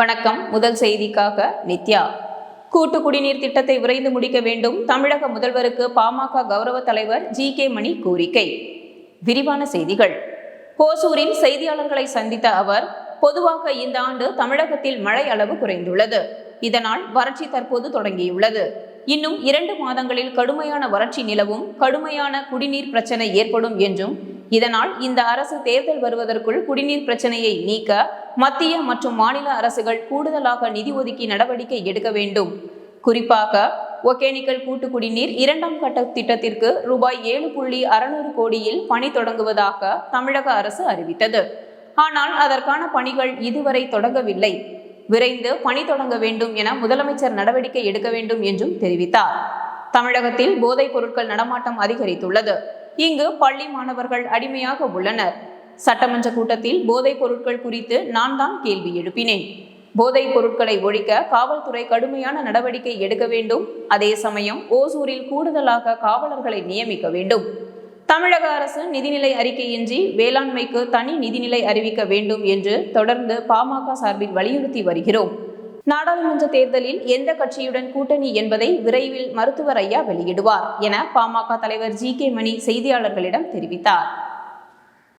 வணக்கம். முதல் செய்திக்காக நித்யா. கூட்டு குடிநீர் திட்டத்தை விரைந்து முடிக்க வேண்டும். தமிழக முதல்வருக்கு பாமக கௌரவ தலைவர் ஜி கே மணி கோரிக்கை. விரிவான செய்திகள். ஓசூரில் செய்தியாளர்களை சந்தித்த அவர் பொதுவாக இந்த ஆண்டு தமிழகத்தில் மழை அளவு குறைந்துள்ளது. இதனால் வறட்சி தற்போது தொடங்கியுள்ளது. இன்னும் இரண்டு மாதங்களில் கடுமையான வறட்சி நிலவும் கடுமையான குடிநீர் பிரச்சனை ஏற்படும் என்றும் இதனால் இந்த அரசு தேர்தல் வருவதற்குள் குடிநீர் பிரச்சனையை நீக்க மத்திய மற்றும் மாநில அரசுகள் கூடுதலாக நிதி ஒதுக்கி நடவடிக்கை எடுக்க வேண்டும். குறிப்பாக ஒகேனிக்கல் கூட்டு குடிநீர் இரண்டாம் கட்ட திட்டத்திற்கு ரூபாய் ஏழு புள்ளி அறுநூறு கோடியில் பணி தொடங்குவதாக தமிழக அரசு அறிவித்தது. ஆனால் அதற்கான பணிகள் இதுவரை தொடங்கவில்லை. விரைந்து பணி தொடங்க வேண்டும் என முதலமைச்சர் நடவடிக்கை எடுக்க வேண்டும் என்றும் தெரிவித்தார். தமிழகத்தில் போதைப் பொருட்கள் நடமாட்டம் அதிகரித்துள்ளது. இங்கு பள்ளி மாணவர்கள் அடிமையாக உள்ளனர். சட்டமன்ற கூட்டத்தில் போதைப் பொருட்கள் குறித்து நான் தான் கேள்வி எழுப்பினேன். போதைப் பொருட்களை ஒழிக்க காவல்துறை கடுமையான நடவடிக்கை எடுக்க வேண்டும். அதே சமயம் ஓசூரில் கூடுதலாக காவலர்களை நியமிக்க வேண்டும். தமிழக அரசு நிதிநிலை அறிக்கையின்றி வேளாண்மைக்கு தனி நிதிநிலை அறிவிக்க வேண்டும் என்று தொடர்ந்து பாமக சார்பில் வலியுறுத்தி வருகிறோம். நாடாளுமன்ற தேர்தலில் எந்த கட்சியுடன் கூட்டணி என்பதை விரைவில் மருத்துவர் ஐயா வெளியிடுவார் என பாமக தலைவர் ஜி கே மணி செய்தியாளர்களிடம் தெரிவித்தார்.